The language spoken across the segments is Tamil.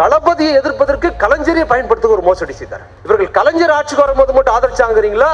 தளபதியை எதிர்ப்பதற்கு கலைஞரை பயன்படுத்த ஒரு மோசடி செய்தார். இவர்கள் கலைஞர் ஆட்சிக்கு வரும்போது மட்டும் ஆதரிச்சாங்கிறீங்களா?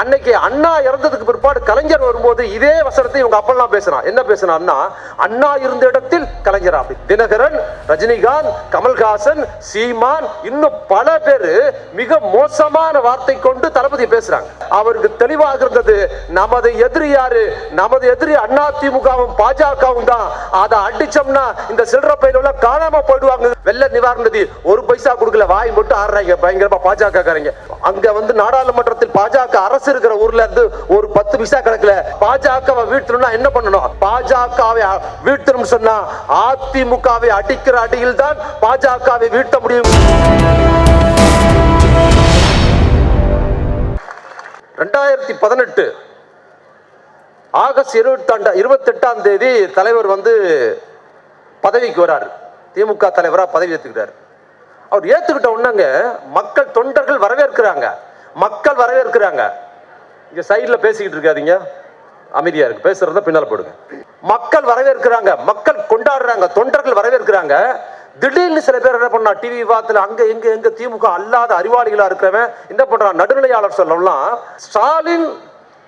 அன்னைக்கு அண்ணா இறந்ததுக்கு பிற்பாடு கலைஞர் வரும்போது இதே வசனத்தை இவங்க அப்பெல்லாம் பேசுறான் என்ன பேசுனான்னா அண்ணா இருந்த இடத்தில் கலைஞர் அப்படி தினகரன் ரஜினிகாந்த் கமல்ஹாசன் சீமான் இன்னும் பல பேர் மிக மோசமான வார்த்தை கொண்டு தளபதி பேசுறாங்க. அவருக்கு தெளிவாக இருந்தது நமது எதிரி யாரு? நமது எதிரி அண்ணா திமுகவும் பாஜகவும் தான். அதை அடிச்சோம்னா இந்த சில்லற பயில காணாம போயிடுவாங்க. வெள்ள நிவாரண நிதி ஒரு பைசா கொடுக்கல வாய் மட்டும் ஆடுறாங்க பயங்கரமா பாஜக காரங்க அங்க வந்து நாடாளுமன்றத்தில் பாஜக அரசு இருக்கிற ஊர்ல இருந்து ஒரு பத்து பைசா கணக்குல பாஜகவை வீழ்த்தணும்னா என்ன பண்ணணும்? பாஜகவை வீழ்த்தணும் சொன்னா அதிமுகவை அடிக்கிற அடியில் தான் பாஜகவை வீழ்த்த முடியும். ரெண்டாயிரத்தி பதினெட்டு ஆகஸ்ட் இருபத்தாண்டு இருபத்தெட்டாம் தேதி தலைவர் வந்து பதவிக்கு வராரு. திமுக தலைவராக பதவி ஏற்றுக்கிட்டார் அவர் ஏற்றுக்கிட்ட உடனேங்க மக்கள் தொண்டர்கள் வரவேற்கிறாங்க. மக்கள் வரவேற்கிறாங்க. இங்கே சைடில் பேசிக்கிட்டு இருக்காதீங்க. அமைதியாக இருக்கு. பேசுறத பின்னால் போடுங்க. மக்கள் வரவேற்கிறாங்க. மக்கள் கொண்டாடுறாங்க. தொண்டர்கள் வரவேற்கிறாங்க. திடீர்னு சில பேர் என்ன பண்ணா டிவி விவாதத்துல அங்க எங்க எங்க திமுக அல்லாத அறிவாளிகளா இருக்கிறவன் என்ன பண்றான்? நடுநிலையாளர் சொல்லலாம் ஸ்டாலின்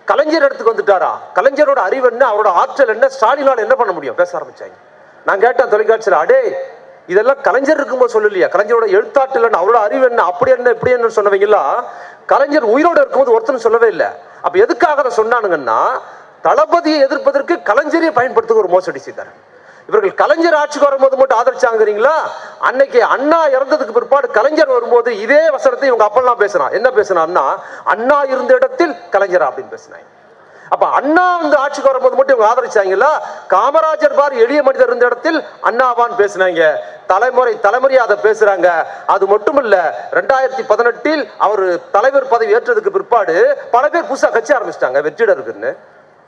கலைஞர் இடத்துக்கு வந்துட்டாரா? கலைஞரோட அறிவு என்ன? அவரோட ஆற்றல் என்ன? ஸ்டாலினால என்ன பண்ண முடியும்? பேச ஆரம்பிச்சாங்க. நான் கேட்டேன் தொலைக்காட்சியில் அடே இதெல்லாம் கலைஞர் இருக்கும்போது சொல்லலையா? கலைஞரோட எழுத்தாட்டில் என்ன அவரோட அறிவு என்ன? அப்படி என்ன இப்படி என்ன சொன்னவங்களா? கலைஞர் உயிரோடு இருக்கும்போது ஒருத்தரும் சொல்லவே இல்லை. அப்போ எதுக்காக அதை சொன்னானுங்கன்னா தளபதியை எதிர்ப்பதற்கு கலைஞரையே பயன்படுத்த ஒரு மோசடி செய்தார். இவர்கள் கலைஞர் ஆட்சிக்கு வரும்போது மட்டும் ஆதரிச்சாங்கிறீங்களா? அன்னைக்கு அண்ணா இறந்ததுக்கு பிற்பாடு கலைஞர் வரும்போது இதே வசனத்தை இவங்க அப்பெல்லாம் பேசினா. என்ன பேசினான்னா அண்ணா இருந்த இடத்தில் கலைஞரா? அப்படின்னு பேசினாங்க அப்ப அண்ணா வந்து ஆட்சிக்கு வரும்போது மட்டும் இவங்க ஆதரிச்சாங்களா? காமராஜர் பார் எளிய மனிதர் இருந்த இடத்தில் அண்ணாவான் பேசினாங்க. தலைமுறை தலைமுறையாக அதை பேசுறாங்க. அது மட்டும் இல்ல ரெண்டாயிரத்தி பதினெட்டில் அவர் தலைவர் பதவி ஏற்றதுக்கு பிற்பாடு பல பேர் புதுசாக கட்சி ஆரம்பிச்சிட்டாங்க வெற்றிடருக்குன்னு.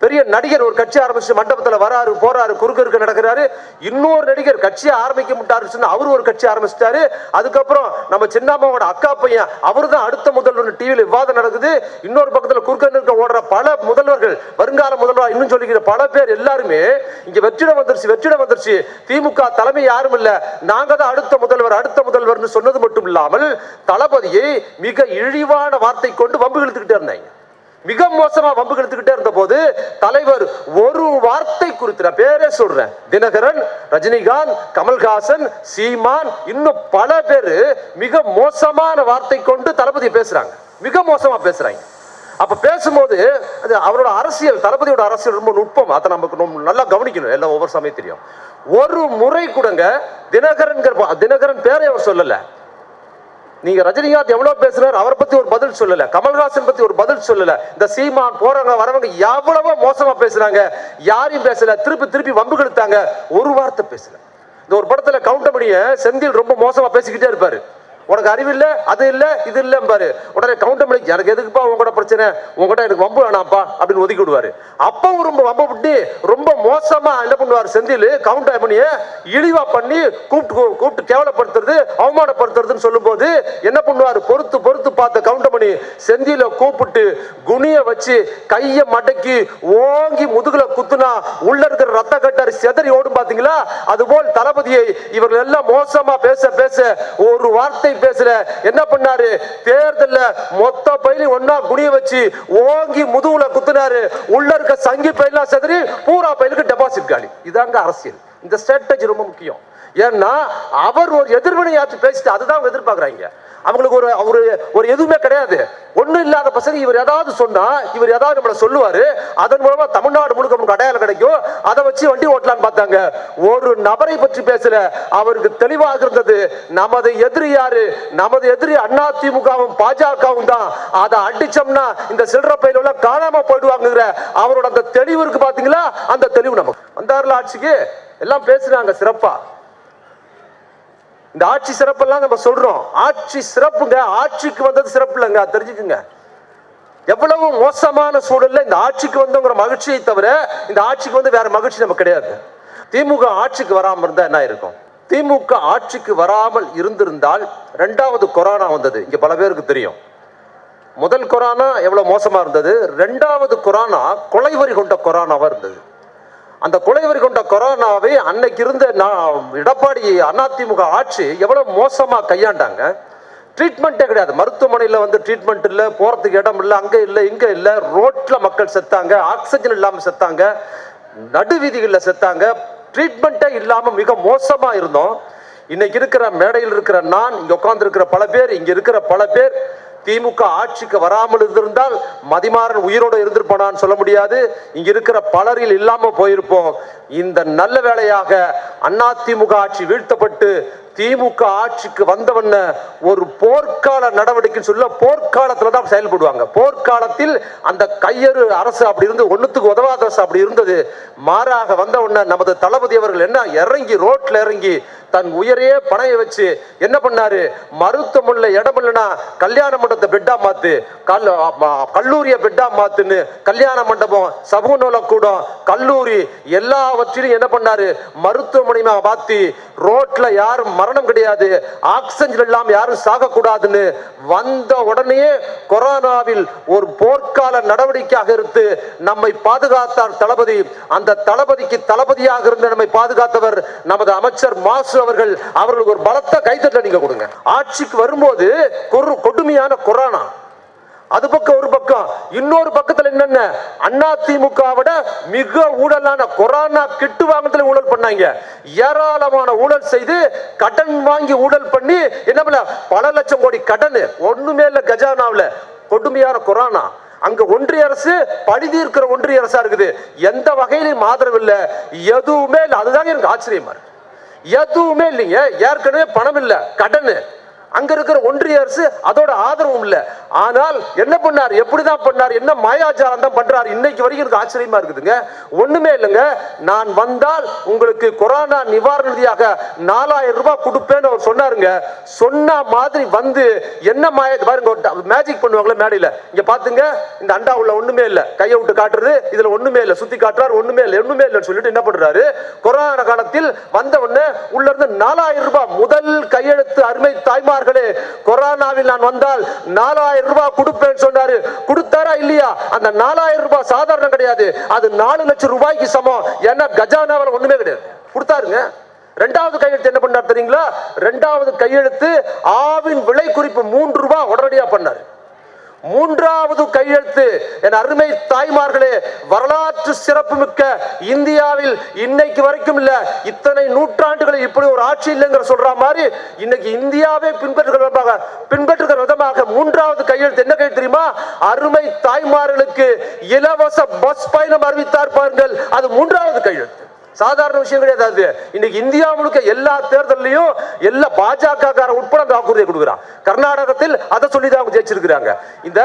பெரிய நடிகர் ஒரு கட்சி ஆரம்பிச்சு மண்டபத்தில் வராரு போறாரு குறுக்கு இருக்க நடக்கிறாரு. இன்னொரு நடிகர் கட்சியை ஆரம்பிக்க முட்டாரு அவரு ஒரு கட்சி ஆரம்பிச்சிட்டாரு. அதுக்கப்புறம் நம்ம சின்னம்மாவோட அக்கா பையன் அவரு தான் அடுத்த முதல்வர் டிவியில் விவாதம் நடக்குது. இன்னொரு பக்கத்தில் குறுக்க இருக்க ஓடுற பல முதல்வர்கள் வருங்கால முதல்வர் இன்னும் சொல்லிக்கிற பல பேர் எல்லாருமே இங்க வெற்றிடம் வந்துருச்சு வெற்றிடம் வந்துருச்சு. திமுக தலைமை யாரும் இல்ல. நாங்க தான் அடுத்த முதல்வர் அடுத்த முதல்வர்னு சொன்னது மட்டும் இல்லாமல் தளபதியை மிக இழிவான வார்த்தை கொண்டு வம்பு இழுத்துக்கிட்டே இருந்தாங்க. மிக மோசமா வம்பு எடுத்துக்கிட்டே இருந்த போது தலைவர் ஒரு வார்த்தை குறித்து நான் பேரே சொல்றேன். தினகரன் ரஜினிகாந்த் கமல்ஹாசன் சீமான் இன்னும் பல பேர் மிக மோசமான வார்த்தை கொண்டு தளபதி பேசுறாங்க. மிக மோசமா பேசுறாங்க. அப்ப பேசும்போது அது அவரோட அரசியல் தளபதியோட அரசியல் ரொம்ப நுட்பம். அதை நமக்கு நல்லா கவனிக்கணும். எல்லாம் ஒவ்வொரு சமயம் தெரியும் ஒரு முறை கூடங்க தினகரன் தினகரன் பேரை அவர் சொல்லலை. நீங்க ரஜினிகாந்த் எவ்வளவு பேசுறாரு? அவரை பத்தி ஒரு பதில் சொல்லல. கமல்ஹாசன் பத்தி ஒரு பதில் சொல்லல. இந்த சீமான் போறவங்க வரவங்க எவ்வளவோ மோசமா பேசுறாங்க. யாரையும் பேசல. திருப்பி திருப்பி வம்பு கெடுத்தாங்க. ஒரு வார்த்தை பேசல. இந்த ஒரு படத்துல கவுண்டமணிய செந்தில் ரொம்ப மோசமா பேசிக்கிட்டே இருப்பாரு. உனக்கு அறிவு இல்லை அது இல்லை இது இல்லைம்பாரு பாரு. உடனே கவுண்டமணி எனக்கு எதுக்குப்பா உங்களோட பிரச்சனை? உங்ககிட்ட எனக்கு வம்பு வேணாம்ப்பா அப்படின்னு ஒதுக்கி விடுவாரு. அப்பவும் ரொம்ப வம்ப விட்டு ரொம்ப மோசமா என்ன பண்ணுவார் செந்தில் கவுண்டமணிய இழிவா பண்ணி கூப்பிட்டு கூப்பிட்டு கேவலப்படுத்துறது அவமானப்படுத்துறதுன்னு சொல்லும்போது என்ன பண்ணுவார்? பொறுத்து பொறுத்து பார்த்த கவுண்டமணி செந்தில கூப்பிட்டு குனிய வச்சு கையை மடக்கி ஓங்கி முதுகுல குத்துனா உள்ள இருக்கிற ரத்த கட்டார் செதறி ஓடும் பாத்தீங்களா? அதுபோல் தளபதியை இவர்கள் எல்லாம் மோசமா பேச பேச ஒரு வார்த்தை பேசல என்ன பண்ணாரு? தேர்தல்ல மொத்த பயிலி ஒன்னா குனிய வச்சு ஓங்கி முதுகுல குத்துனாரு. உள்ள இருக்க சங்கி பயிலாம் செதறி பூரா பயிலுக்கு டெபாசிட் காலி. இதாங்க அரசியல். இந்த ஸ்ட்ராட்டஜி ரொம்ப முக்கியம். ஏன்னா அவர் ஒரு எதிர்வினை ஆற்றி பேசிட்டு அதுதான் அவங்க எதிர்பார்க்குறாங்க. அவங்களுக்கு ஒரு ஒரு ஒரு எதுவுமே கிடையாது. ஒன்றும் இல்லாத பசங்க இவர் ஏதாவது சொன்னால் இவர் ஏதாவது நம்மளை சொல்லுவார் அதன் மூலமாக தமிழ்நாடு முழுக்க நமக்கு அடையாளம் கிடைக்கும். அதை வச்சு வண்டி ஓட்டலான்னு பார்த்தாங்க. ஒரு நபரை பற்றி பேசல. அவருக்கு தெளிவாக இருந்தது நமது எதிரி யாரு? நமது எதிரி அண்ணா திமுகவும் பாஜகவும் தான். அதை அடிச்சோம்னா இந்த சில்லற பயில காணாம போயிடுவாங்கிற அவரோட அந்த தெளிவு இருக்கு பாத்தீங்களா? அந்த தெளிவு நமக்கு. வந்தார்ல ஆட்சிக்கு எல்லாம் பேசுறாங்க சிறப்பா. இந்த ஆட்சி சிறப்பெல்லாம் நம்ம சொல்றோம். ஆட்சி சிறப்புங்க ஆட்சிக்கு வந்தது சிறப்பு இல்லைங்க அது தெரிஞ்சுக்குங்க. எவ்வளவு மோசமான சூழல்ல இந்த ஆட்சிக்கு வந்தவங்கிற மகிழ்ச்சியை தவிர இந்த ஆட்சிக்கு வந்து வேற மகிழ்ச்சி நமக்கு கிடையாது. திமுக ஆட்சிக்கு வராமல் இருந்தா என்ன இருக்கும்? திமுக ஆட்சிக்கு வராமல் இருந்திருந்தால் ரெண்டாவது கொரோனா வந்தது. இங்க பல பேருக்கு தெரியும். முதல் கொரோனா எவ்வளவு மோசமா இருந்தது? ரெண்டாவது கொரோனா கொலைவரி கொண்ட கொரோனாவா இருந்தது. அந்த குலைவர் கொண்ட கொரோனாவை அன்னைக்கு இருந்த நான் எடப்பாடி அதிமுக ஆட்சி எவ்வளவு மோசமா கையாண்டாங்க? ட்ரீட்மெண்ட்டே கிடையாது. மருத்துவமனையில் வந்து ட்ரீட்மெண்ட் இல்லை போகிறதுக்கு இடம் இல்லை அங்கே இல்லை இங்கே இல்லை ரோட்டில் மக்கள் செத்தாங்க ஆக்சிஜன் இல்லாமல் செத்தாங்க நடுவீதிகளில் செத்தாங்க. ட்ரீட்மெண்ட்டே இல்லாமல் மிக மோசமாக இருந்தோம். இன்னைக்கு இருக்கிற மேடையில் இருக்கிற நான் இங்கே உட்காந்துருக்கிற பல பேர் இங்கே இருக்கிற பல பேர் திமுக ஆட்சிக்கு வராமல் இருந்திருந்தால் மதிமாறன் உயிரோடு இருந்திருப்பானான்னு சொல்ல முடியாது. இங்க இருக்கிற பலரில் இல்லாம போயிருப்போம். இந்த நல்ல வேளையாக அதிமுக ஆட்சி வீழ்த்தப்பட்டு திமுக ஆட்சிக்கு வந்தவன ஒரு போர்க்கால நடவடிக்கைன்னு சொல்ல போர்க்காலத்தில் தான் செயல்படுவாங்க. போர்க்காலத்தில் அந்த கையறு அரசு அப்படி இருந்து ஒன்றுத்துக்கு உதவாத அரசு அப்படி இருந்தது. மாறாக வந்த நமது தளபதி அவர்கள் என்ன இறங்கி ரோட்ல இறங்கி தன் உயரையே பணைய வச்சு என்ன பண்ணாரு? மருத்துவமனையில இடம் இல்லைன்னா கல்யாண மண்டபத்தை பெட்டா மாத்து கல் கல்லூரிய பெட்டா மாத்துன்னு கல்யாண மண்டபம் சமூக கூடம் கல்லூரி எல்லாவற்றிலும் என்ன பண்ணாரு? மருத்துவமனையா மாத்தி ரோட்ல யாரும் மரணம் கிடையாது. ஆக்சிஜன் எல்லாம் யாரும் சாகக்கூடாதுன்னு வந்த உடனே கொரோனாவில் ஒரு போர்க்கால நடவடிக்கையாக இருந்து நம்மை பாதுகாத்தார் தளபதி. அந்த தளபதிக்கு தளபதியாக இருந்து நம்மை பாதுகாத்தவர் நமது அமைச்சர் மாசு அவர்கள். அவர்களுக்கு ஒரு பலத்த கைத்தட்டல் நீங்க கொடுங்க. ஆட்சிக்கு வரும்போது கொடுமையான கொரோனா. அது பக்கம் ஒரு பக்கம். இன்னொரு பக்கத்துல என்னென்ன? அண்ணா திமுகவோட மிக ஊழலான கொரோனா கிட்டு வாங்கத்துல ஊழல் பண்ணாங்க. ஏராளமான ஊழல் செய்து கடன் வாங்கி ஊழல் பண்ணி என்ன பண்ண? பல லட்சம் கோடி கடன். ஒண்ணுமே இல்ல கஜானாவில். கொடுமையான கொரோனா. அங்க ஒன்றிய அரசு பழுதி இருக்கிற ஒன்றிய அரசா இருக்குது. எந்த வகையிலும் ஆதரவு இல்லை. எதுவுமே இல்லை. அதுதாங்க எனக்கு ஆச்சரியமா இருக்கு. எதுவுமே இல்லைங்க. ஏற்கனவே பணம் இல்லை. கடன். அங்க இருக்கிற ஒன்றிய அரசு அதோட ஆதரவும் இல்லை. ஆனால் என்ன பண்ணார்? எப்படிதான் பண்ணார்? என்ன மாயாச்சாரம் தான் பண்றாரு? இன்னைக்கு வரைக்கும் எனக்கு ஆச்சரியமா இருக்குதுங்க. ஒண்ணுமே இல்லைங்க. நான் வந்தால் உங்களுக்கு கொரோனா நிவாரண நிதியாக நாலாயிரம் ரூபாய் கொடுப்பேன்னு அவர் சொன்னாருங்க. சொன்ன மாதிரி வந்து என்ன மாய பாருங்க மேஜிக் பண்ணுவாங்களே மேடையில. இங்க பாத்துங்க இந்த அண்டா உள்ள ஒண்ணுமே இல்லை. கையை விட்டு காட்டுறது இதுல ஒண்ணுமே இல்லை. சுத்தி காட்டுறாரு ஒண்ணுமே இல்லை ஒண்ணுமே இல்லைன்னு சொல்லிட்டு என்ன பண்றாரு? கொரோனா காலத்தில் வந்த உடனே உள்ள இருந்து நாலாயிரம் ரூபாய் முதல் கையெழுத்து அருமை தாய்மார் சொன்னார்களே கொரோனாவில் நான் வந்தால் நாலாயிரம் ரூபாய் கொடுப்பேன் சொன்னாரு. கொடுத்தாரா இல்லையா? அந்த நாலாயிரம் ரூபாய் சாதாரணம் கிடையாது. அது நாலு லட்சம் ரூபாய்க்கு சமம். ஏன்னா கஜானாவில் ஒண்ணுமே கிடையாது. கொடுத்தாருங்க. ரெண்டாவது கையெழுத்து என்ன பண்ணார் தெரியுங்களா? ரெண்டாவது கையெழுத்து ஆவின் விலை குறிப்பு மூன்று ரூபாய் உடனடியா பண்ணாரு. மூன்றாவது கையெழுத்து. என் அருமை தாய்மார்களே வரலாற்று சிறப்புமிக்க இந்தியாவில் இன்னைக்கு வரைக்கும் இல்ல இத்தனை நூற்றாண்டுகளில் இப்படி ஒரு ஆட்சி இல்லைங்கிற சொல்ற மாதிரி இன்னைக்கு இந்தியாவே பின்பற்றுகிற விதமாக பின்பற்றுகிற விதமாக மூன்றாவது கையெழுத்து என்ன கையெழுத்து தெரியுமா? அருமை தாய்மார்களுக்கு இலவச பஸ் பயணம் அறிவித்தார் பாருங்கள் அது மூன்றாவது கையெழுத்து. சாதாரண விஷயம் கிடையாது அது. இன்னைக்கு இந்தியா முழுக்க எல்லா தேர்தலையும் எல்லா பாஜக உட்பட அந்த வாக்குறுதியை கொடுக்குறான். கர்நாடகத்தில் அதை சொல்லி தான் அவங்க ஜெயிச்சிருக்கிறாங்க. இந்த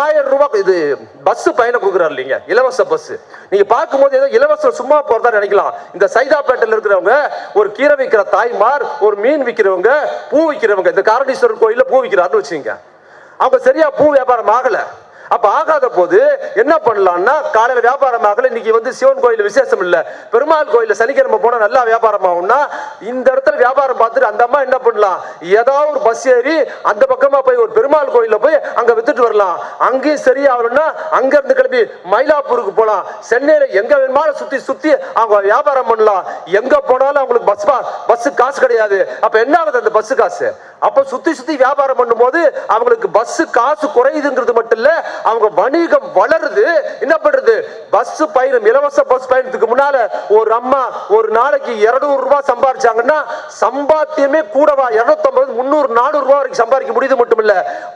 ஆயிரம் ரூபாய் இது பஸ் பயணம் கொடுக்குறாரு இல்லைங்க இலவச பஸ் நீங்க பார்க்கும்போது ஏதோ இலவச சும்மா போறதா நினைக்கலாம். இந்த சைதாப்பேட்டையில் இருக்கிறவங்க ஒரு கீரை விற்கிற தாய்மார் ஒரு மீன் விற்கிறவங்க பூ விற்கிறவங்க இந்த காரணீஸ்வரர் கோயிலில் பூ விற்கிறாருன்னு வச்சுங்க அவங்க சரியா பூ வியாபாரம் ஆகலை. அப்ப ஆகாத போது என்ன பண்ணலாம்னா காலையில வியாபாரம் ஆகல இன்னைக்கு வந்து சிவன் கோயில் விசேஷம் இல்ல. பெருமாள் கோயில சனிக்கிழமை போனா நல்லா வியாபாரம் ஆகும்னா இந்த இடத்துல வியாபாரம் பார்த்துட்டு அந்த அம்மா என்ன பண்ணலாம்? ஏதாவது ஒரு பஸ் ஏறி அந்த பக்கமா போய் ஒரு பெருமாள் கோயில போய் அங்க வித்துட்டு வரலாம். அங்கேயும் சரியாகணும்னா அங்க இருந்து கிளம்பி மயிலாப்பூருக்கு போலாம். சென்னையில எங்க வேணுமாலும் சுத்தி சுத்தி அவங்க வியாபாரம் பண்ணலாம். எங்க போனாலும் அவங்களுக்கு பஸ் பஸ் காசு கிடையாது. அப்ப என்ன ஆகுது அந்த பஸ் காசு? அப்ப சுத்தி சுத்தி வியாபாரம் பண்ணும்போது அவங்களுக்கு பஸ் காசு குறையுதுங்கிறது மட்டும் இல்ல அவங்க வணிகம் வளருது என்ன பண்றது? பஸ் பயணம் இலவச பஸ் பயணத்துக்கு முன்னால ஒரு அம்மா ஒரு நாளைக்கு இருநூறு ரூபாய் சம்பாதிச்சாங்கன்னா சம்பாத்தியமே கூடவா? இருநூத்தம்பது முந்நூறு நானூறு ரூபாய் வரைக்கும் சம்பாதிக்க முடியுது மட்டும் இல்ல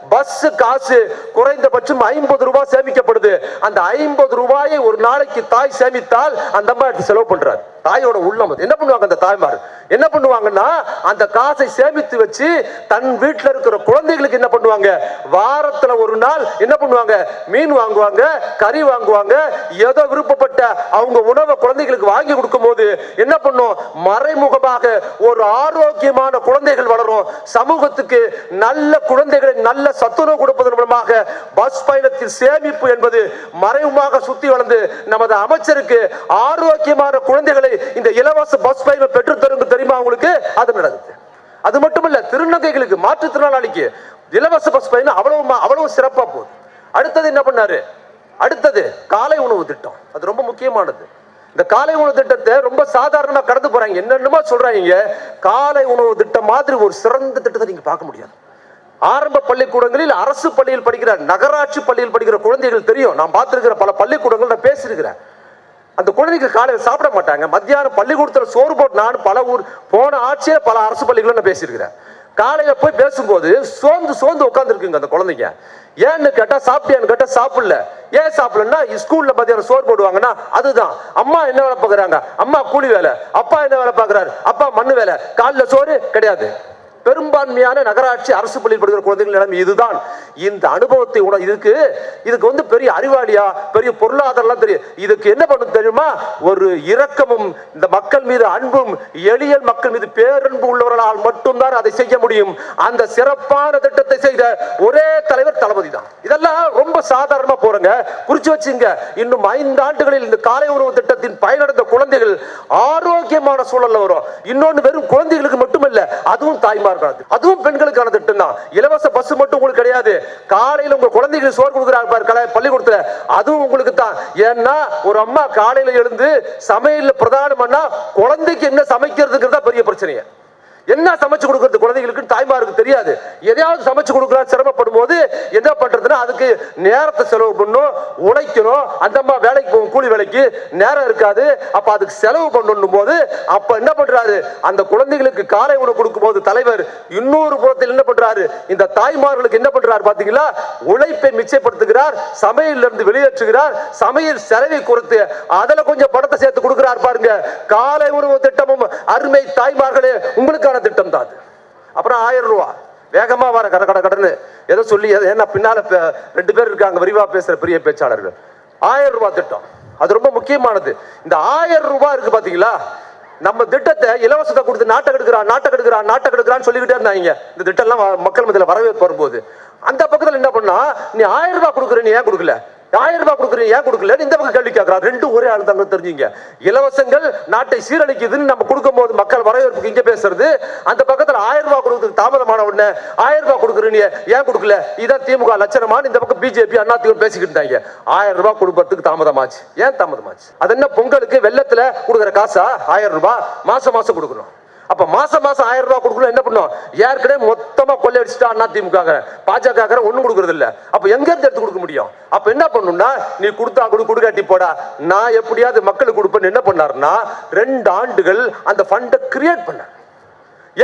பஸ் காசு குறைந்தபட்சம் ஐம்பது ரூபாய் சேமிக்கப்படுது. அந்த ஐம்பது ரூபாயை ஒரு நாளைக்கு தாய் சேமித்தால் அந்த அம்மா எடுத்து செலவு பண்றாரு. தாயோட உள்ளம் என்ன பண்ணுவாங்க அந்த தாய்மார்? என்ன பண்ணுவாங்கன்னா அந்த காசை சேமித்து வச்சு தன் வீட்டில் இருக்கிற குழந்தைகளுக்கு என்ன பண்ணுவாங்க? வாரத்துல ஒரு நாள் என்ன பண்ணுவாங்க? மீன் வாங்குவாங்க கறி வாங்குவாங்க. ஏதோ விருப்பப்பட்ட அவங்க உணவை குழந்தைகளுக்கு வாங்கி கொடுக்கும் போது என்ன பண்ணும்? மறைமுகமாக ஒரு ஆரோக்கியமான குழந்தைகள் வளரும். சமூகத்துக்கு நல்ல குழந்தைகளை நல்ல சத்துணவு கொடுப்பதன் மூலமாக பஸ் பயணத்தில் சேமிப்பு என்பது மறைமுகமாக சுத்தி வளர்ந்து நமது அமைச்சருக்கு ஆரோக்கியமான குழந்தைகளை இந்த இலவச பஸ் பயணம் பெற்று தருங்க தெரியுமா அவங்களுக்கு அது நடக்குது அது மட்டுமல்ல திருநங்கைகளுக்கு மாற்றுத்திறனாளிக்கு இலவச பஸ் பயணம் அவ்வளவு அவ்வளவு சிறப்பா போகுது. அடுத்தது என்ன பண்ணாரு? அடுத்தது காலை உணவு திட்டம். அது ரொம்ப முக்கியமானது. இந்த இந்த காலை உணவு திட்டத்தை ரொம்ப சாதாரணமா கடந்து போறாங்க. என்னென்னமோ சொல்றாங்க. காலை உணவு திட்டம் மாதிரி ஒரு சிறந்த திட்டத்தை நீங்க பார்க்க முடியாது. ஆரம்ப பள்ளிக்கூடங்களில் அரசு பள்ளியில் படிக்கிற நகராட்சி பள்ளியில் படிக்கிற குழந்தைகள் தெரியும். நான் பார்த்திருக்கிற பல பள்ளிக்கூடங்கள் நான் பேசியிருக்கிறேன். அந்த குழந்தைக்கு காலையில் சாப்பிட மாட்டாங்க. மத்தியானம் பள்ளிக்கூடத்தில் சோறு போட்டு நான் பல ஊர் போன ஆட்சியே பல அரசு பள்ளிகளும் நான் பேசியிருக்கிறேன். காலையில் போய் பேசும்போது சோர்ந்து சோர்ந்து உட்காந்துருக்குங்க அந்த குழந்தைங்க. ஏன்னு கேட்டால் சாப்பிட்டியான்னு கேட்டால் சாப்பிடல. ஏன் சாப்பிடலன்னா ஸ்கூலில் மத்தியானம் சோறு போடுவாங்கன்னா அதுதான். அம்மா என்ன வேலை பார்க்குறாங்க? அம்மா கூலி வேலை. அப்பா என்ன வேலை பார்க்குறாரு? அப்பா மண்ணு வேலை. காலைல சோறு கிடையாது. பெரும்பான்மையான நகராட்சி அரசு பள்ளியில் படுகிற குழந்தைகள் நிலைமை இதுதான். இந்த அனுபவத்தை உண இதுக்கு இதுக்கு வந்து பெரிய அறிவாளியா பெரிய பொருளாதாரம்லாம் தெரியும். இதுக்கு என்ன பண்ணும் தெரியுமா? ஒரு இரக்கமும் இந்த மக்கள் மீது அன்பும் எளியல் மக்கள் மீது பேரன்பு உள்ளவர்களால் மட்டும்தான் அதை செய்ய முடியும். அந்த சிறப்பான திட்டத்தை செய்த ஒரே தலைவர் தளபதி தான். இதெல்லாம் ரொம்ப சாதாரணமா போறங்க. குறிச்சு வச்சுங்க. இன்னும் ஐந்து ஆண்டுகளில் இந்த காலை உணவு திட்டத்தின் பயனடைந்த குழந்தைகள் ஆரோக்கியமான சூழல்ல வரும். இன்னொன்னு வெறும் குழந்தைகளுக்கு மட்டுமல்ல அதுவும் தாய்மார்கள் அதுவும் பெண்களுக்கான திட்டம் தான் இலவச பஸ் மட்டும் உங்களுக்கு கிடையாது. காலையில உங்க குழந்தைகளுக்கு சோறு கொடுக்குறாங்க பாரு கலை பள்ளிக்கூடத்துல. அதுவும் உங்களுக்கு தான் ஏன்னா ஒரு அம்மா காலையில எழுந்து சமையல்ல பண்ணா குழந்தைக்கு என்ன சமைக்கிறதுக்கு தான் பெரிய பிரச்சனையை. என்ன சமைச்சு கொடுக்கறது குழந்தைகளுக்கு தாய்மாருக்கு தெரியாது. எதையாவது சமைச்சு கொடுக்கலாம் சிரமப்படும் போது என்ன பண்றதுன்னா அதுக்கு நேரத்தை செலவு பண்ணும் உழைக்கணும். அந்த அம்மா வேலைக்கு போகும் கூலி வேலைக்கு நேரம் இருக்காது. அப்ப அதுக்கு செலவு பண்ணணும் போது அப்ப என்ன பண்றாரு? அந்த குழந்தைகளுக்கு காலை உணவு கொடுக்கும் போது தலைவர் இன்னொரு புறத்தில் என்ன பண்றாரு? இந்த தாய்மார்களுக்கு என்ன பண்றாரு பாத்தீங்களா? உழைப்பை மிச்சப்படுத்துகிறார் சமையல்ல இருந்து வெளியேற்றுகிறார் சமையல் செலவை குறைத்து அதுல கொஞ்சம் படத்தை சேர்த்து கொடுக்கிறார் பாருங்க. காலை உணவு திட்டமும் அருமை தாய்மார்களே உங்களுக்கான திட்டம் தான் அது. அப்புறம் ஆயிரம் ரூபா. வேகமா வர கட கட கடன்னு ஏதோ சொல்லி ஏன்னா பின்னால ரெண்டு பேர் இருக்காங்க விரிவா பேசுற பெரிய பேச்சாளர்கள். ஆயிரம் ரூபாய் திட்டம். அது ரொம்ப முக்கியமானது. இந்த ஆயிரம் ரூபாய் இருக்கு பாத்தீங்களா? நம்ம திட்டத்தை இலவசத்தை கொடுத்து நாட்டை கெடுக்கிறான் நாட்டை கெடுக்கிறான் நாட்டை கெடுக்கிறான்னு சொல்லிக்கிட்டே இருந்தாங்க. இந்த திட்டம்லாம் மக்கள் மத்தியில் வரவேற்பு வரும்போது. அந்த பக்கத்துல என்ன பண்ணா நீ ஆயிரம் ரூபாய் கொடுக்குற நீ ஏன் கொடுக்கல? ஆயிரம் ரூபாய் கொடுக்குறீங்க ஏன் கொடுக்கல இந்த பக்கம் கேள்வி கேட்கறான் ரெண்டும் ஒரே ஆள் தாங்க தெரிஞ்சுங்க. இலவசங்கள் நாட்டை சீரழிக்குதுன்னு நம்ம கொடுக்கும்போது மக்கள் வரவேற்புக்கு இங்க பேசுறது. அந்த பக்கத்துல ஆயிரம் ரூபாய் கொடுக்கறதுக்கு தாமதமான உடனே ஆயிரம் ரூபாய் கொடுக்குறீங்க ஏன் கொடுக்கல? இதான் திமுக லட்சணமான இந்த பக்கம் பிஜேபி அண்ணாத்தியும் பேசிக்கிட்டு இருந்தாங்க. ஆயிரம் ரூபாய் கொடுக்கறதுக்கு தாமதமாச்சு. ஏன் தாமதமாச்சு? அது என்ன பொங்கலுக்கு வெள்ளத்துல கொடுக்குற காசா? ஆயிரம் ரூபாய் மாசம் மாசம் கொடுக்கணும். அப்ப மாசம் மாசம் ஆயிரம் ரூபாய் கொடுக்கல என்ன பண்ணும்? ஏற்கனவே மொத்தமா கொள்ளையடிச்சுட்டா அண்ணா திமுக பாஜக ஒண்ணு கொடுக்கறது இல்ல. அப்ப எங்க இருந்து எடுத்து கொடுக்க முடியும்? அப்ப என்ன பண்ணும்னா நீ கொடுத்தா கொடு கொடுக்காட்டி போடா. நான் எப்படியாவது மக்களுக்கு கொடுப்பேன்னு என்ன பண்ணாருன்னா ரெண்டு ஆண்டுகள் அந்த ஃபண்டை கிரியேட் பண்ணார்.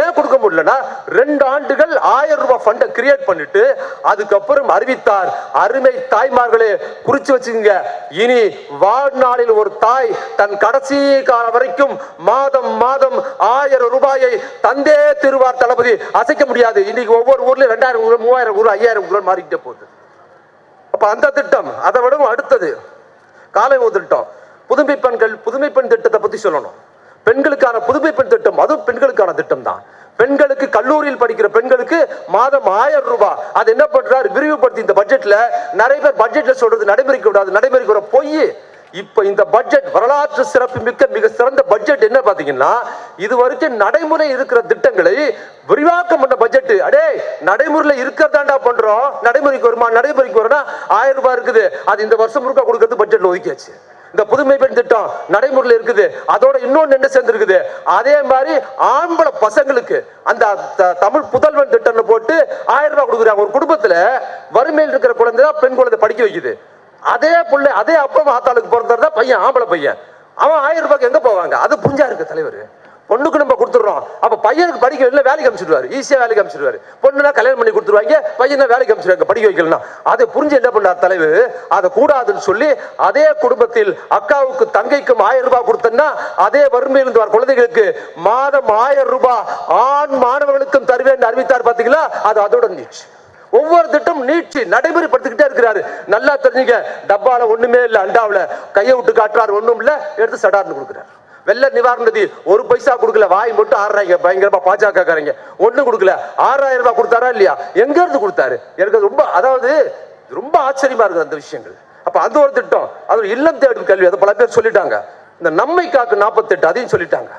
ஏன் கொடுக்க முடியலன்னா ரெண்டு ஆண்டுகள் ஆயிரம் ரூபாய் ஃபண்டை கிரியேட் பண்ணிட்டு அதுக்கப்புறம் அறிவித்தார். அருமை தாய்மார்களே குறிச்சு வச்சுக்கோங்க. இனி வாழ்நாளில் ஒரு தாய் தன் கடைசி காலம் வரைக்கும் மாதம் மாதம் ஆயிரம் ரூபாயை தந்தே திருவார் தளபதி அசைக்க முடியாது. இன்னைக்கு ஒவ்வொரு ஊர்லயும் ரெண்டாயிரம் மூவாயிரம் ஊர் ஐயாயிரம் ரூபாய் மாறிக்கிட்டே போகுது. அப்ப அந்த திட்டம் அதை விடவும் அடுத்தது. காலை உணவு திட்டம் புதுமை பெண்கள் புதுமை பெண் திட்டத்தை பத்தி சொல்லணும். பெண்களுக்கான புதுமை பெண் திட்டம் அதுவும் பெண்களுக்கான திட்டம் தான் பெண்களுக்கு கல்லூரியில் படிக்கிற பெண்களுக்கு மாதம் ஆயிரம் ரூபாய். அது என்ன பண்றாரு? விரிவுபடுத்தி இந்த பட்ஜெட்ல நிறைய பேர் பட்ஜெட்ல சொல்றது நடைமுறைக்கு விடாது நடைமுறைக்கு பொய். இப்ப இந்த பட்ஜெட் வரலாற்று சிறப்பு மிக்க மிக சிறந்த பட்ஜெட் என்ன பாத்தீங்கன்னா இது வரைக்கும் நடைமுறை இருக்கிற திட்டங்களை விரிவாக்கம் பண்ண பட்ஜெட் அடே நடைமுறையில இருக்கிறதாண்டா பண்றோம்? நடைமுறைக்கு வருமா? நடைமுறைக்கு வரும்னா ஆயிரம் ரூபாய் இருக்குது. அது இந்த வருஷம் முழுக்க கொடுக்கறது பட்ஜெட்ல ஒதுக்கியாச்சு. இந்த புதுமை பெண் திட்டம் நடைமுறையில் இருக்குது. அதோட இன்னொன்று என்ன சேர்ந்துருக்குது? அதே மாதிரி ஆம்பளை பசங்களுக்கு அந்த த- தமிழ் புதல்வன் திட்டம்னு போட்டு ஆயிரம் ரூபாய் கொடுக்குறாங்க. ஒரு குடும்பத்தில் வறுமையில் இருக்கிற குழந்தை தான் பெண் குழந்தை படிக்க வைக்குது. அதே புள்ள அதே அப்பா ஆத்தாளுக்கு பிறந்தா பையன் ஆம்பளை பையன். அவன் ஆயிரம் ரூபாய்க்கு எங்க போவாங்க? அது புரிஞ்சா இருக்கு தலைவர். பொண்ணுக்கு நம்ம கொடுத்துடுறோம். அப்போ பையனுக்கு படிக்க இல்லை வேலைக்கு அமைச்சிடுவார் ஈஸியாக வேலைக்கு அனுப்பிச்சிடுவாரு. பொண்ணுனா கல்யாணம் பண்ணி கொடுத்துருவாங்க பையனா வேலைக்கு அமைச்சிருவாங்க படிக்க வைக்கலாம் அதை புரிஞ்சு என்ன பண்ணார் தலைவர் அதை கூடாதுன்னு சொல்லி அதே குடும்பத்தில் அக்காவுக்கு தங்கைக்கும் ஆயிரம் ரூபாய் கொடுத்தேன்னா அதே வறுமையில் இருந்து வர குழந்தைகளுக்கு மாதம் ஆயிரம் ரூபாய் ஆண் மாணவர்களுக்கும் தருவேன் அறிவித்தார் பார்த்தீங்களா அது அதோட நீச்சு ஒவ்வொரு திட்டம் நீட்சி நடைமுறைப்படுத்திக்கிட்டே இருக்கிறாரு. நல்லா தெரிஞ்சுங்க டப்பால ஒண்ணுமே இல்லை அண்டாவில் கையை விட்டு காட்டுறாரு ஒண்ணும் இல்லை எடுத்து சடார்னு கொடுக்குறாரு. வெள்ள நிவாரண நிதி ஒரு பைசா கொடுக்கல வாய் மட்டும் ஆடுறாங்க பயங்கரமா பாஜக காரங்க ஒண்ணும் கொடுக்கல. ஆறாயிரம் ரூபாய் கொடுத்தாரா இல்லையா? எங்க இருந்து கொடுத்தாரு? எனக்கு ரொம்ப அதாவது ரொம்ப ஆச்சரியமா இருக்குது அந்த விஷயங்கள். அப்ப அது ஒரு திட்டம். அது ஒரு இல்லம் தேடும் கல்வி. அதை பல பேர் சொல்லிட்டாங்க. இந்த நம்மை காக்கு நாற்பத்தெட்டு அதையும் சொல்லிட்டாங்க.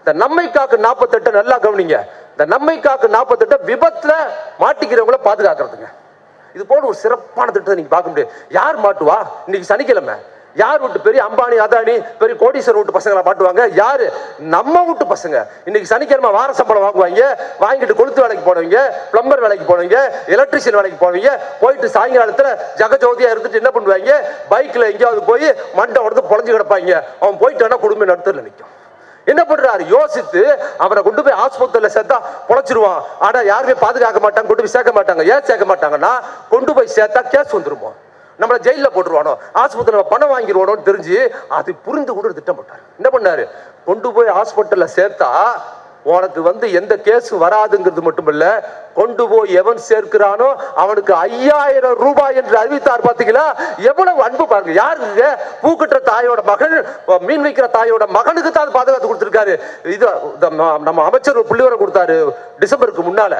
இந்த நம்மை காக்கு நாற்பத்தெட்டை நல்லா கவனிங்க. இந்த நம்மை காக்கு நாற்பத்தெட்டை விபத்துல மாட்டிக்கிறவங்கள பாதுகாக்கிறதுங்க. இது போல ஒரு சிறப்பான திட்டத்தை நீங்க பார்க்க முடியாது யார் மாட்டுவா? இன்னைக்கு சனிக்கிழமை. யார் வீட்டு பெரிய அம்பானி அதானி பெரிய கோடீஸ்வரர் விட்டு பசங்களை மாட்டுவாங்க யாரு? நம்ம வீட்டு பசங்க. இன்னைக்கு சனிக்கிழமை வார சம்பளம் வாங்குவாங்க. வாங்கிட்டு கொளுத்து வேலைக்கு போனவங்க பிளம்பர் வேலைக்கு போனவங்க எலக்ட்ரிஷியன் வேலைக்கு போனவங்க போயிட்டு சாயங்காலத்தில் ஜகஜோதியா இருந்துட்டு என்ன பண்ணுவாங்க? பைக்ல எங்கேயாவது போய் மண்டை உடந்து பொழஞ்சு கிடப்பாங்க. அவன் போயிட்டானா குடும்பம் நடத்துல நிற்கும் என்ன பண்றாரு? யோசித்து அவரை கொண்டு போய் ஆஸ்பத்திரியில சேர்த்தா பொழைச்சிருவான். ஆனா யாருமே பாதுகாக்க மாட்டாங்க கொண்டு போய் சேர்க்க மாட்டாங்க. ஏன் சேர்க்க மாட்டாங்கன்னா கொண்டு போய் சேர்த்தா கேஸ் வந்துருவான் நம்மளை ஜெயிலில் போட்டுருவானோ? ஆஸ்பத்திரியில் பணம் வாங்கிடுவானோன்னு தெரிஞ்சு அது புரிந்து கொண்டு திட்டம் போட்டாரு. என்ன பண்ணாரு? கொண்டு போய் ஹாஸ்பிட்டலில் சேர்த்தா உனக்கு வந்து எந்த கேஸ் வராதுங்கிறது மட்டுமல்ல கொண்டு போய் எவன் சேர்க்கிறானோ அவனுக்கு ஐயாயிரம் ரூபாய் என்று அறிவித்தார் பாத்தீங்களா? எவ்வளவு அன்பு பாருங்க. யாருங்க பூக்கட்டுற தாயோட மகள் மீன் வைக்கிற தாயோட மகனுக்கு தான் பாதுகாத்து கொடுத்திருக்காரு. இது நம்ம- அமைச்சர் புள்ளிவரை கொடுத்தாரு டிசம்பருக்கு முன்னால.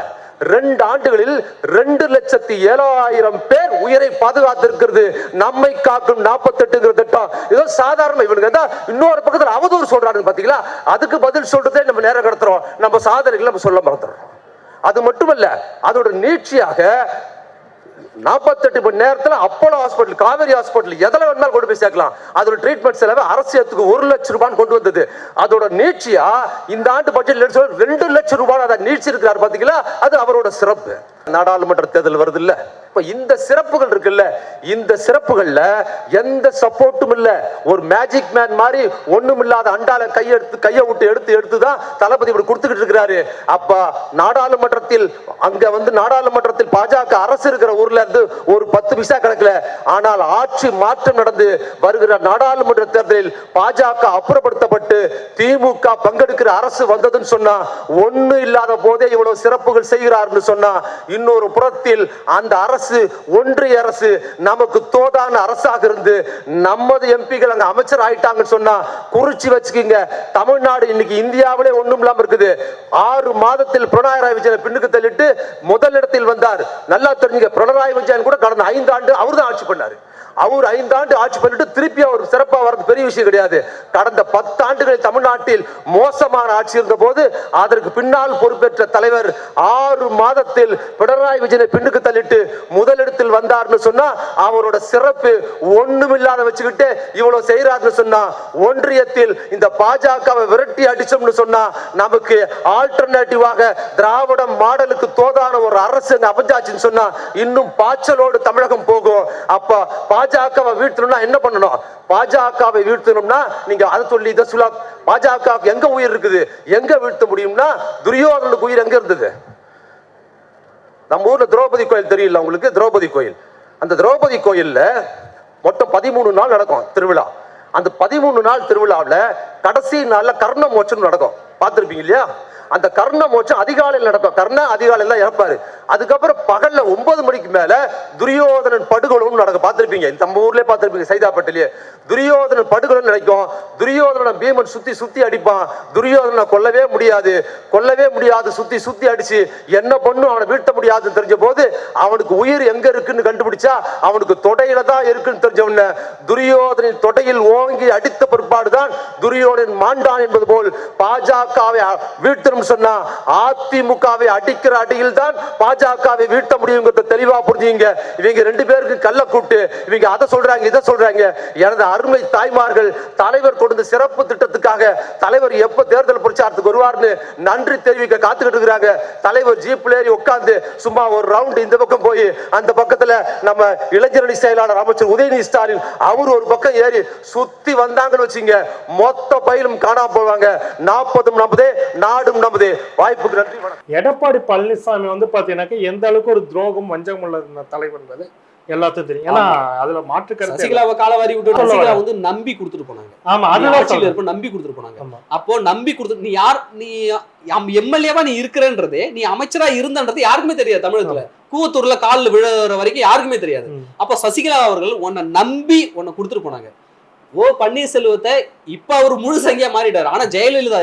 ரெண்டு ஆண்டுகளில் ரெண்டு லட்சத்தி ஏழாயிரம் பேர் உயிரை பாதுகாத்திருக்கிறது. நம்மை காக்கும் நாற்பத்தெட்டுங்கிற திட்டம். ஏதோ சாதாரண இவனுக்கு இன்னொரு பக்கத்தில் அவதூறு சொல்றாங்க பாத்தீங்களா? அதுக்கு பதில் சொல்றதே நம்ம நேரம் கடத்துறோம். நம்ம சாதனைகளை நம்ம சொல்ல மறந்துடுறோம். அது மட்டுமல்ல அதோட நீட்சியாக நாற்பத்தெட்டு மணி நேரத்தில் அப்போலோ ஹாஸ்பிட்டல் காவேரி ஹாஸ்பிட்டல் எதில் வேணாலும் கொண்டு போய் சேர்க்கலாம். அதோட ட்ரீட்மெண்ட் செலவு அரசியத்துக்கு ஒரு லட்சம் ரூபான்னு கொண்டு வந்தது. அதோட நீட்சியா இந்த ஆண்டு பட்ஜெட் ரெண்டு லட்சம் ரூபாய் அதை நீட்சி இருக்கிறார் பார்த்தீங்களா அது அவரோட சிறப்பு. நாடாளுமன்ற தேர்தல் வருது இல்ல இப்ப இந்த சிறப்புகள் இருக்குல்ல இந்த சிறப்புகள்ல எந்த சப்போர்ட்டும் இல்ல. ஒரு மேஜிக் மேன் மாதிரி ஒண்ணும் இல்லாத அண்டால கையெடுத்து கையை விட்டு எடுத்து எடுத்து தான் தளபதி இப்படி கொடுத்துக்கிட்டு இருக்கிறாரு. அப்ப நாடாளுமன்றத்தில் அங்க வந்து நாடாளுமன்றத்தில் பாஜக அரசு இருக்கிற ஊர்ல இருந்து ஒரு பத்து பைசா கிடக்கல. ஆனால் ஆட்சி மாற்றம் நடந்து வருகிற நாடாளுமன்ற தேர்தலில் பாஜக அப்புறப்படுத்தப்பட்டு திமுக பங்கெடுக்கிற அரசு வந்ததுன்னு சொன்னா ஒண்ணு இல்லாத போதே இவ்வளவு சிறப்புகள் செய்கிறார்னு சொன்னா இன்னொரு புறத்தில் அந்த அரசு ஒன்றிய அரசு நமக்கு தோதான அரசாக இருந்து நமது எம்பிகள் அங்க அமைச்சர் ஆயிட்டாங்கன்னு சொன்னா குறிச்சி வச்சுக்கோங்க. தமிழ்நாடு இன்னைக்கு இந்தியாவிலே ஒண்ணும் இல்லாம இருக்குது. ஆறு மாதத்தில் பினராயி விஜயன் பின்னுக்கு தள்ளிட்டு முதலிடத்தில் வந்தார். நல்லா தெரிஞ்சுங்க பினராயி விஜயன் கூட கடந்த ஐந்து ஆண்டு அவர் தான் ஆட்சி பண்ணாரு. அவர் ஐந்தாண்டு ஆட்சி பண்ணிட்டு திருப்பி அவர் சிறப்பாக வர்றது பெரிய விஷயம் கிடையாது. கடந்த பத்து ஆண்டுகளில் தமிழ்நாட்டில் மோசமான ஆட்சி இருந்த போது அதற்கு பின்னால் பொறுப்பேற்ற தலைவர் ஆறு மாதத்தில் பினராயி விஜயனை பின்னுக்கு தள்ளிட்டு முதலிடத்தில் வந்தார்னு சொன்னா அவரோட சிறப்பு ஒண்ணுமில்லாத வச்சுக்கிட்டு இவ்வளவு செய்யறாருன்னு சொன்னா ஒன்றியத்தில் இந்த பாஜகவை விரட்டி அடிச்சோம்னு சொன்னா நமக்கு ஆல்டர்னேட்டிவாக திராவிட மாடலுக்கு தோதான ஒரு அரசு அமைஞ்சாச்சுன்னு சொன்னா இன்னும் பாய்ச்சலோடு தமிழகம் போகும். அப்ப பாஜகவை வீழ்த்தணும்னா என்ன பண்ணணும்? பாஜகவை வீழ்த்தணும்னா நீங்க அதை சொல்லி இதை சொல்ல பாஜக எங்க உயிர் இருக்குது? எங்க வீழ்த்த முடியும்னா துரியோதனுக்கு உயிர் எங்க இருந்தது? நம்ம ஊர்ல திரௌபதி கோயில் தெரியல உங்களுக்கு? திரௌபதி கோயில். அந்த திரௌபதி கோயில்ல மொத்தம் பதிமூணு நாள் நடக்கும் திருவிழா. அந்த பதிமூணு நாள் திருவிழாவில் கடைசி நாள்ல கர்ண மோட்சம் நடக்கும். பார்த்துருப்பீங்க இல்லையா? அந்த கர்ண மோட்சம் அதிகாலையில் நடக்கும். கர்ண அதிகாலையில் தான் இறப்பாரு. அதுக்கப்புறம் பகல்ல ஒன்பது மணிக்கு மேல துரியோதனன் படுகொலும் நடக்கும். பார்த்துருப்பீங்க? இந்த நம்ம ஊர்லயே பார்த்திருப்பீங்க சைதாப்பட்டிலேயே துரியோதனன் படுகொலும் நடக்கும் துரியோதனன் பீமன் சுத்தி சுத்தி அடிப்பான். துரியோதனை கொல்லவே முடியாது. கொல்லவே முடியாது. சுத்தி சுத்தி அடிச்சு என்ன பண்ணும்? அவனை வீழ்த்த முடியாதுன்னு தெரிஞ்ச போது அவனுக்கு உயிர் எங்க இருக்குன்னு கண்டுபிடிச்சா அவனுக்கு தொடையில தான் இருக்குன்னு தெரிஞ்சவன துரியோதனின் தொடையில் ஓங்கி அடித்த பிற்பாடுதான் துரியோதனன் மாண்டான் என்பது போல் பாஜகவை வீழ்த்தணும் சொன்னா அதிமுகவை அடிக்கிற அடியில் தான் பாஜகவை வீழ்த்த முடியுங்கிறத தெளிவா புரிஞ்சுங்க. இவங்க ரெண்டு பேருக்கு கள்ள கூட்டு. இவங்க அதை சொல்றாங்க இதை சொல்றாங்க. எனது அருமை தாய்மார்கள் தலைவர் கொடுத்த சிறப்பு திட்டத்துக்காக தலைவர் எப்ப தேர்தல் பிரச்சாரத்துக்கு வருவார்னு நன்றி தெரிவிக்க காத்துக்கிட்டு இருக்கிறாங்க. தலைவர் ஜீப்ல ஏறி உட்கார்ந்து சும்மா ஒரு ரவுண்ட் இந்த பக்கம் போய் அந்த பக்கத்துல நம்ம இளைஞரணி செயலாளர் அமைச்சர் உதயநிதி ஸ்டாலின் அவர் ஒரு பக்கம் ஏறி சுத்தி வந்தாங்கன்னு வச்சுங்க. மொத்த பயிலும் காணாம போவாங்க. நாற்பதும் நமதே நாடும் நமதே வாய்ப்புக்கு நன்றி வணக்கம். எடப்பாடி பழனிசாமி வந்து பாத்தீங்கன்னாக்க எந்த அளவுக்கு ஒரு துரோகம் வஞ்சகம் உள்ள தலைவன்றது எல்லாத்துக்கும் தெரியும். ஏன்னா அதுல மாற்று கருத்து. சசிகலாவை கால வாரி விட்டு சசிகலா. வந்து நம்பி கொடுத்துட்டு போனாங்க. ஆமா அதுதான் ஆட்சியில. இருப்ப நம்பி கொடுத்துட்டு போனாங்க. அப்போ நம்பி கொடுத்து நீ யார் நீ எம்எல்ஏவா நீ இருக்கிறன்றதே நீ அமைச்சரா இருந்தன்றது யாருக்குமே தெரியாது தமிழகத்துல. கூவத்தூர்ல காலில் விழுற வரைக்கும் யாருக்குமே தெரியாது. அப்ப சசிகலா அவர்கள் உன்னை நம்பி உன்னை கொடுத்துட்டு போனாங்க. ஓ பன்னீர்செல்வத்தை இப்ப அவர் முழு சங்கியா மாறிட்டாரு. ஆனா ஜெயலலிதா